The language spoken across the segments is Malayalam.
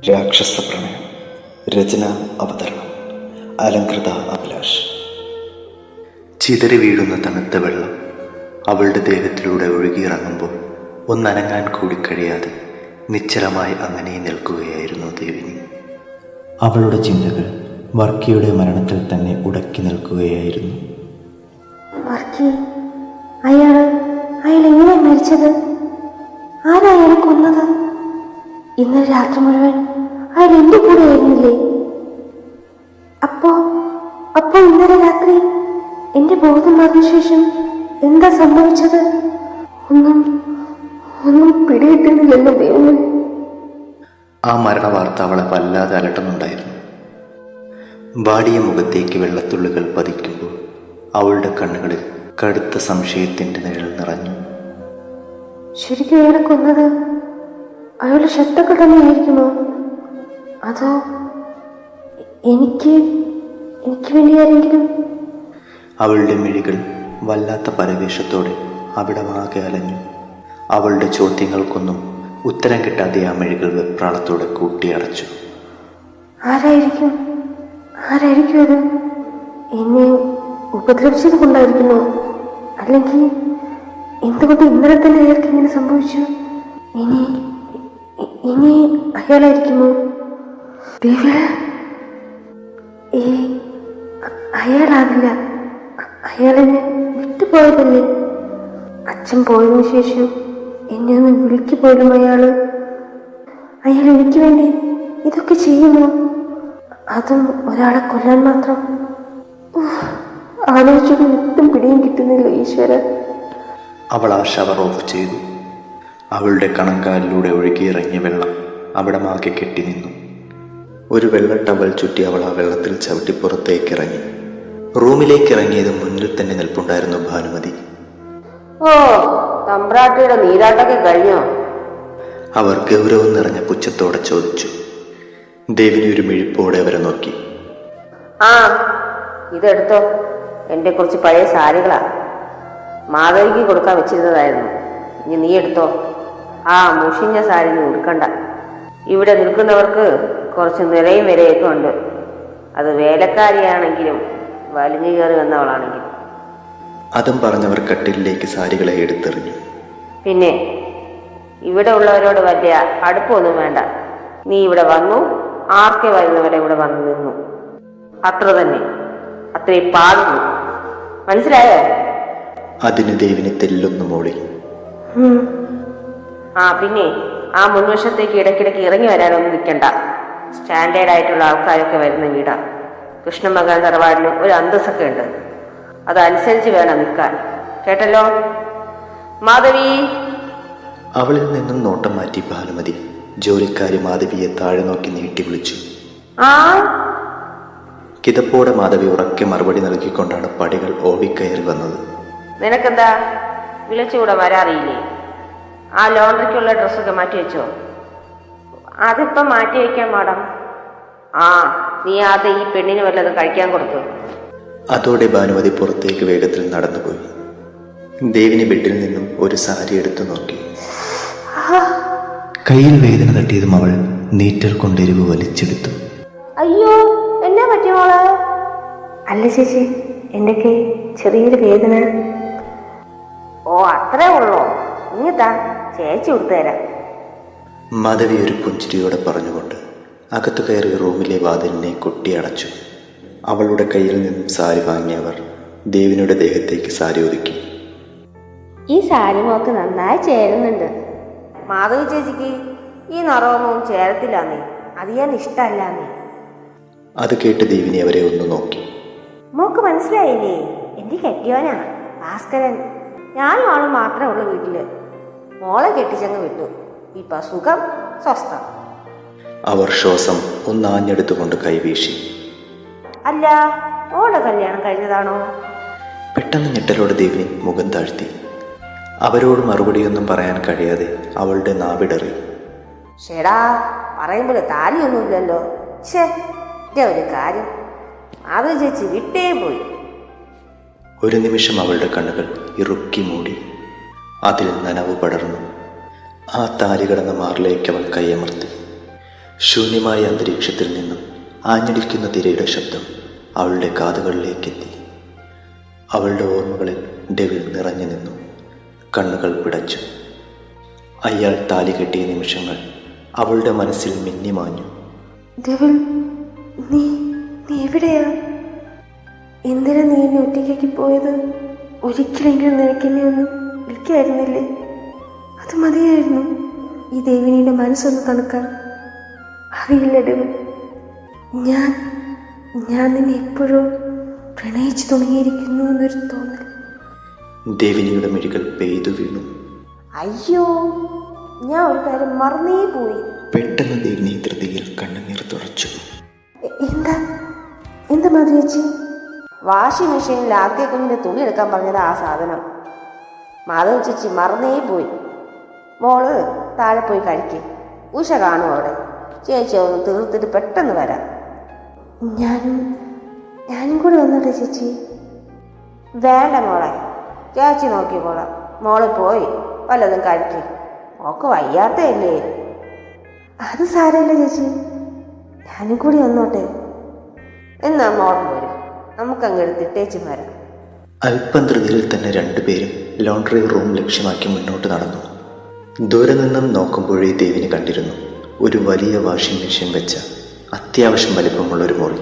രാക്ഷസ പ്രണയം രചന അവതരണം അലങ്കൃത അഭിലാഷ്. ചിതറി വീഴുന്ന തണുത്ത വെള്ളം അവളുടെ ദേഹത്തിലൂടെ ഒഴുകിയിറങ്ങുമ്പോൾ ഒന്നനങ്ങാൻ കൂടി കഴിയാതെ നിശ്ചലമായി അങ്ങനെ നിൽക്കുകയായിരുന്നു ദേവിനി. അവളുടെ ചിന്തകൾ വർക്കിയുടെ മരണത്തിൽ തന്നെ ഉടക്കി നിൽക്കുകയായിരുന്നു. വർക്കി അയാൾ അയാൾ എങ്ങനെ മരിച്ചത്? ആരാ കൊന്നത്? ഇന്നലെ രാത്രി മുഴുവൻ അയാൾ എന്റെ കൂടെ ആയിരുന്നില്ലേ? അപ്പോ അപ്പോ ഇന്നലെ രാത്രി എന്റെ ബോധം മറന്ന ശേഷം എന്താ സംഭവിച്ചത്? ഒന്നും ഒന്നും പിടികിട്ടുന്നില്ലല്ലോ ദൈവമേ. ആ മരണവാർത്ത അവളെ വല്ലാതെ അലട്ടുന്നുണ്ടായിരുന്നു. വാടിയ മുഖത്തേക്ക് വെള്ളത്തുള്ളികൾ പതിക്കുമ്പോൾ അവളുടെ കണ്ണുകളിൽ കടുത്ത സംശയത്തിന്റെ നിഴൽ നിറഞ്ഞു. ശരിക്കും അയാളെ കൊന്നത്? അയാളുടെ ശത്രുക്കൾ തന്നെയായിരിക്കുമോ അതോ എനിക്ക് എനിക്ക് വേണ്ടി ആരെങ്കിലും അവളുടെ മിഴികൾ വല്ലാത്ത പരവേശത്തോടെ അവിടെ വാകെ അലഞ്ഞു. അവളുടെ ചോദ്യങ്ങൾക്കൊന്നും ഉത്തരം കിട്ടാതെ ആ മിഴികൾ വെപ്രാളത്തോടെ കൂട്ടിയടച്ചു. ആരായിരിക്കും? ആരായിരിക്കും അത്? എന്നെ ഉപദ്രവിച്ചത് കൊണ്ടായിരിക്കുമോ? അല്ലെങ്കിൽ എന്തുകൊണ്ട് ഇന്നലെ തന്നെ അയാൾക്ക് ഇങ്ങനെ സംഭവിച്ചു? ഇനി ഇനി അയാളായിരിക്കുമോ? ഈ അയാളാവില്ല. അയാളെന്നെ വിട്ടുപോയതല്ലേ? അച്ഛൻ പോയതിനു ശേഷം എന്നെ ഒന്ന് വിളിക്കു പോലും അയാൾ? അയാൾ എനിക്ക് വേണ്ടി ഇതൊക്കെ ചെയ്യുമോ? അതും ഒരാളെ കൊല്ലാൻ മാത്രം? ഉഫ്, വിട്ടും പിടിയും കിട്ടുന്നില്ല ഈശ്വര അവൾ ആ ഷവർ ഓഫ് ചെയ്തു. അവളുടെ കണങ്കാലിലൂടെ ഒഴുകിയിറങ്ങിയ വെള്ളം അവിടെ മാകെ കെട്ടി നിന്നു ഒരു വെള്ള ടവൽ ചുറ്റി അവൾ ആ വെള്ളത്തിൽ ചവിട്ടി പുറത്തേക്ക് ഇറങ്ങി റൂമിലേക്ക് ഇറങ്ങിയത് മുന്നിൽ തന്നെ നിൽപ്പുണ്ടായിരുന്നു ഭാനുമതി. ഓ തമ്പ്രാട്ടിയുടെ നീരാട്ടൊക്കെ കഴിഞ്ഞോ? അവർ ഗൗരവം നിറഞ്ഞ പുച്ഛത്തോടെ ചോദിച്ചു. ദേവിനി ഒരു മിഴിപ്പോടെ അവരെ നോക്കി. ആ ഇതെടുത്തോ. എന്റെ കുറച്ച് പഴയ സാരികളാ. മാധവിക്ക് കൊടുക്കാൻ വെച്ചിരുന്നതായിരുന്നു. ഇനി നീ എടുത്തോ. ആ മുഷിഞ്ഞ സാരി നീ ഉടുക്കണ്ട. ഇവിടെ നിൽക്കുന്നവർക്ക് കുറച്ച് നിലയും വിലയൊക്കെ ഉണ്ട്. അത് വേലക്കാരിയാണെങ്കിലും വലിഞ്ഞു കയറി വന്നവളാണെങ്കിലും. അതും പറഞ്ഞവർ കട്ടിലേക്ക് സാരികളെ എടുത്തെറിഞ്ഞു. പിന്നെ ഇവിടെ ഉള്ളവരോട് വലിയ അടുപ്പമൊന്നും വേണ്ട. നീ ഇവിടെ വന്നു ആർക്കെ വരുന്നവരെ ഇവിടെ വന്നു നിന്നു. അത്ര തന്നെ. അത്രയും പാടുന്നു മനസ്സിലായോ? അതിന് ദേവിനെ തെല്ലൊന്നു മൂളി ആ പിന്നെ ആ മുൻവശത്തേക്ക് ഇടയ്ക്കിടയ്ക്ക് ഇറങ്ങി വരാനൊന്നും നിൽക്കണ്ട. സ്റ്റാൻഡേർഡ് ആയിട്ടുള്ള ആൾക്കാരൊക്കെ വരുന്ന വീടാ. കൃഷ്ണമകാൻ തറവാടിന് ഒരു അന്തസ്സൊക്കെ ഉണ്ട്. അതനുസരിച്ച് വേണം നിൽക്കാൻ. കേട്ടല്ലോ? മാധവി? അവളിൽ നിന്നും നോട്ടം മാറ്റി ഭാനുമതി ജോലിക്കാരി മാധവിയെ താഴെ നോക്കി നീട്ടി വിളിച്ചു. ആ? കിതപ്പോടെ മാധവി ഉറക്കെ മറുപടി നൽകിക്കൊണ്ടാണ് പടികൾ ഓടിക്കയറി വന്നത്. നിനക്കെന്താ? വിളിച്ചുകൂടെ വരാറിയില്ലേ ആ ലോണ്ടറിക്കുള്ള ഡ്രസ്സൊക്കെ മാറ്റി വെച്ചോ? അതിപ്പം മാറ്റി വയ്ക്കാം മാഡം. ആ നീ അത് ഈ പെണ്ണിന് വല്ലതും കഴിക്കാൻ കൊടുത്തു. അതോടെ ഭാനുമതി പുറത്തേക്ക് വേഗത്തിൽ നടന്നുപോയി. ദേവിനി ബെഡിൽ നിന്നും ഒരു സാരി എടുത്തു നോക്കി. കയ്യിൽ വേദന തട്ടിയതും അവൾ നീറ്റൽ കൊണ്ടെരിവ് വലിച്ചെടുത്തു. അയ്യോ എന്നാ പറ്റി മോളെ? അല്ല ചേച്ചി എന്റെ കൈ ചെറിയൊരു വേദന. ഓ അത്രേ ഉള്ളോ? ഇങ്ങത്താ ചേച്ചി കൊടുത്തു തരാം മാധവി ഒരു പുഞ്ചിരിയോടെ പറഞ്ഞുകൊണ്ട് അകത്തു കയറി റൂമിലെ വാതിലിനെ കൊട്ടിയടച്ചു അവളുടെ കയ്യിൽ നിന്നും സാരി വാങ്ങിയവർ ദേവിനുടെ ദേഹത്തേക്ക് സാരി ഒതുക്കി. ഈ സാരി മോക്ക് നന്നായി ചേരുന്നുണ്ട്. മാധവി ചേച്ചിക്ക് ഈ നിറമൊന്നും ചേരത്തില്ലാന്നേ അത് ഞാൻ ഇഷ്ടമല്ലാന്നേ അത് കേട്ട് ദേവിനി അവരെ ഒന്ന് നോക്കി. മോക്ക് മനസ്സിലായില്ലേ? എന്റെ കെട്ടിയോനാ ഭാസ്കരൻ. ഞാനും ആളും മാത്രമേ ഉള്ളൂ വീട്ടിൽ. മോളെ കെട്ടിച്ചങ്ങ് വിട്ടു. ഇപ്പൊ സുഖം സ്വസ്ഥം. അവർ ശ്വാസം ഒന്നാഞ്ഞെടുത്തുകൊണ്ട് കൈവീശി. അല്ല ഓടെ കല്യാണം കഴിഞ്ഞതാണോ? പെട്ടെന്ന് ഞെട്ടലോട് ദേവി മുഖം താഴ്ത്തി. അവരോട് മറുപടിയൊന്നും പറയാൻ കഴിയാതെ അവളുടെ നാവിടറി. ഷേടാ പറയുമ്പോൾ താലിയൊന്നുമില്ലല്ലോ. ഇതേ ഒരു കാര്യം. അത് ചേച്ചി വിട്ടേ പോയി. ഒരു നിമിഷം അവളുടെ കണ്ണുകൾ ഇറുക്കി മൂടി. അതിൽ നനവ് പടർന്നു. ആ താലി കടന്ന മാറിലേക്ക് അവൾ കൈയമർത്തി. ശൂന്യമായ അന്തരീക്ഷത്തിൽ നിന്നും ആഞ്ഞടിക്കുന്ന തിരയുടെ ശബ്ദം അവളുടെ കാതുകളിലേക്കെത്തി. അവളുടെ ഓർമ്മകളിൽ ഡെവിൽ നിറഞ്ഞു നിന്നു. കണ്ണുകൾ പിടച്ചു. അയാൾ താലി കെട്ടിയ നിമിഷങ്ങൾ അവളുടെ മനസ്സിൽ മിന്നിമാഞ്ഞു. നീ നീ എവിടെയാ? എന്തിനാ നീ എന്നെ ഒറ്റയ്ക്ക് പോയത്? ഒരിക്കലെങ്കിലും നിനക്കെന്നെ ഒന്നും വിളിക്കായിരുന്നില്ലേ? അത് മതിയായിരുന്നു. ഈ ദേവിനിയുടെ മനസ്സൊന്ന് തണുക്കാൻ. അറിയില്ല ഡെവിൾ ഞാൻ ഞാൻ നിന്നെ എപ്പോഴോ പ്രണയിച്ചു തുടങ്ങിയിരിക്കുന്നു എന്നൊരു തോന്നൽ. ദേവിനിയുടെ മെഴുകൾ പെയ്തു വീണു. അയ്യോ ഞാൻ ഒരു കാര്യം മറന്നേ പോയി. പെട്ടെന്ന് ദേവിനി ധൃതിയിൽ കണ്ണുനീർ തുറച്ചു. എന്താ? എന്താ മതി ചേച്ചി വാഷിംഗ് മെഷീനിൽ ആദ്യ കുഞ്ഞിന്റെ തുണി എടുക്കാൻ പറഞ്ഞത് ആ സാധനം. മാധവ് ചേച്ചി മറന്നേ പോയി. മോൾ താഴെ പോയി കഴിക്കും. ഉഷ കാണും അവിടെ. ചേച്ചി ഒന്ന് തീർത്തിട്ട് പെട്ടെന്ന് വരാം. ഞാനും ഞാനും കൂടി വന്നോട്ടെ ചേച്ചി. വേണ്ട മോളെ. ചേച്ചി നോക്കിക്കോളാം മോൾ പോയി. വല്ലതും കഴിക്കും. ഒക്കെ വയ്യാത്തയല്ലേ അത് സാരമില്ല ചേച്ചി. ഞാനും കൂടി വന്നോട്ടെ. എന്നാ മോൾ പോരും. നമുക്കങ്ങ് എടുത്തിട്ടേച്ചും വരാം. അല്പം ധൃതിയിൽ തന്നെ രണ്ടുപേരും ലോണ്ടറി റൂം ലക്ഷ്യമാക്കി മുന്നോട്ട് നടന്നു. ദൂരെ നിന്നും നോക്കുമ്പോഴേ ദേവിന് കണ്ടിരുന്നു. ഒരു വലിയ വാഷിംഗ് മെഷീൻ വെച്ച അത്യാവശ്യം വലിപ്പമുള്ള ഒരു മുറി.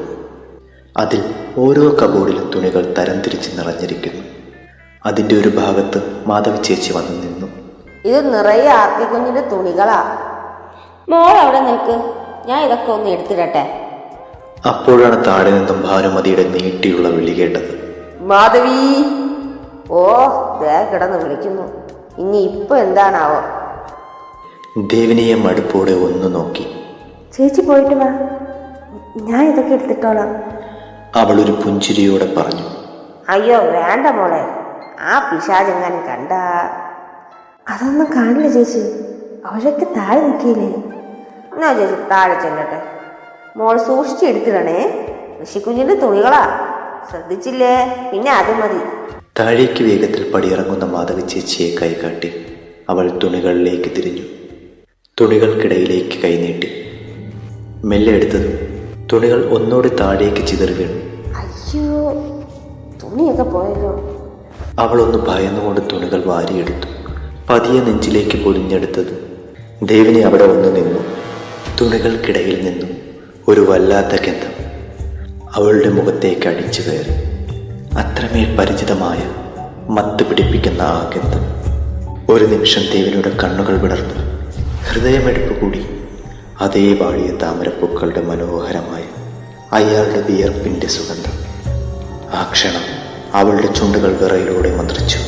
അതിൽ ഓരോ കബോർഡിലും തുണികൾ തരംതിരിച്ച് നിറഞ്ഞിരിക്കുന്നു. അതിന്റെ ഒരു ഭാഗത്ത് മാധവി ചേച്ചി വന്നു നിന്നു. ഇത് നിറയെ ആർത്തി കുഞ്ഞിന്റെ തുണികളാ. മോൾ അവിടെ നിൽക്ക്. ഞാൻ ഇതൊക്കെ ഒന്ന് എടുത്തിടട്ടെ. അപ്പോഴാണ് താഴെ നിന്നും ഭാനുമതിയുടെ നീട്ടിയുള്ള വിളി കേട്ടത്. മാധവി! ഓ ദേ കിടന്ന് വിളിക്കുന്നു. ഇനി ഇപ്പൊ എന്താണാവോ? ദേവിനിയെ മടുപ്പോടെ ഒന്ന് നോക്കി. ചേച്ചി പോയിട്ട് വാ. ഞാൻ ഇതൊക്കെ എടുത്തിട്ടോളാം. അവൾ ഒരു പുഞ്ചിരിയോടെ പറഞ്ഞു. അയ്യോ വേണ്ട മോളെ. ആ പിശാചെങ്ങാനും കണ്ട? അതൊന്നും കാണില്ല ചേച്ചി. അവരൊക്കെ താഴെ നിൽക്കിയില്ലേ എന്നാ ചേച്ചി താഴെ ചെല്ലട്ടെ. മോൾ സൂക്ഷിച്ചെടുത്തിടണേ ഋഷിക്കുഞ്ഞിന്റെ തുണികളാ. ശ്രദ്ധിച്ചില്ലേ? പിന്നെ അത് മതി. താഴേക്ക് വേഗത്തിൽ പടിയിറങ്ങുന്ന മാധവി ചേച്ചിയെ കൈകാട്ടി അവൾ തുണികളിലേക്ക് തിരിഞ്ഞു. തുണികൾക്കിടയിലേക്ക് കൈനീട്ടി മെല്ലെ എടുത്തതും തുണികൾ ഒന്നോടെ താഴേക്ക് ചിതറി വീണു. അയ്യോ തുണിയൊക്കെ പോയല്ലോ. അവൾ ഒന്ന് ഭയന്നുകൊണ്ട് തുണികൾ വാരിയെടുത്തു. പതിയെ നെഞ്ചിലേക്ക് പൊലിഞ്ഞെടുത്തത് ദേവിനെ അവിടെ ഒന്ന് നിന്നു. തുണികൾക്കിടയിൽ നിന്നും ഒരു വല്ലാത്ത ഗന്ധം അവളുടെ മുഖത്തേക്ക് അടിച്ചു കയറി. അത്രമേൽ പരിചിതമായ മത്ത് പിടിപ്പിക്കുന്ന ആ ഗന്ധം ഒരു നിമിഷം ദേവിനുടെ കണ്ണുകൾ വിടർന്നു. ഹൃദയമെടുപ്പ് കൂടി അതേ വാടിയ താമരപ്പൂക്കളുടെ മനോഹരമായ അയാളുടെ വിയർപ്പിന്റെ സുഗന്ധം. ആ ക്ഷണം അവളുടെ ചുണ്ടുകൾ വിറയിലൂടെ മന്ത്രിച്ചു.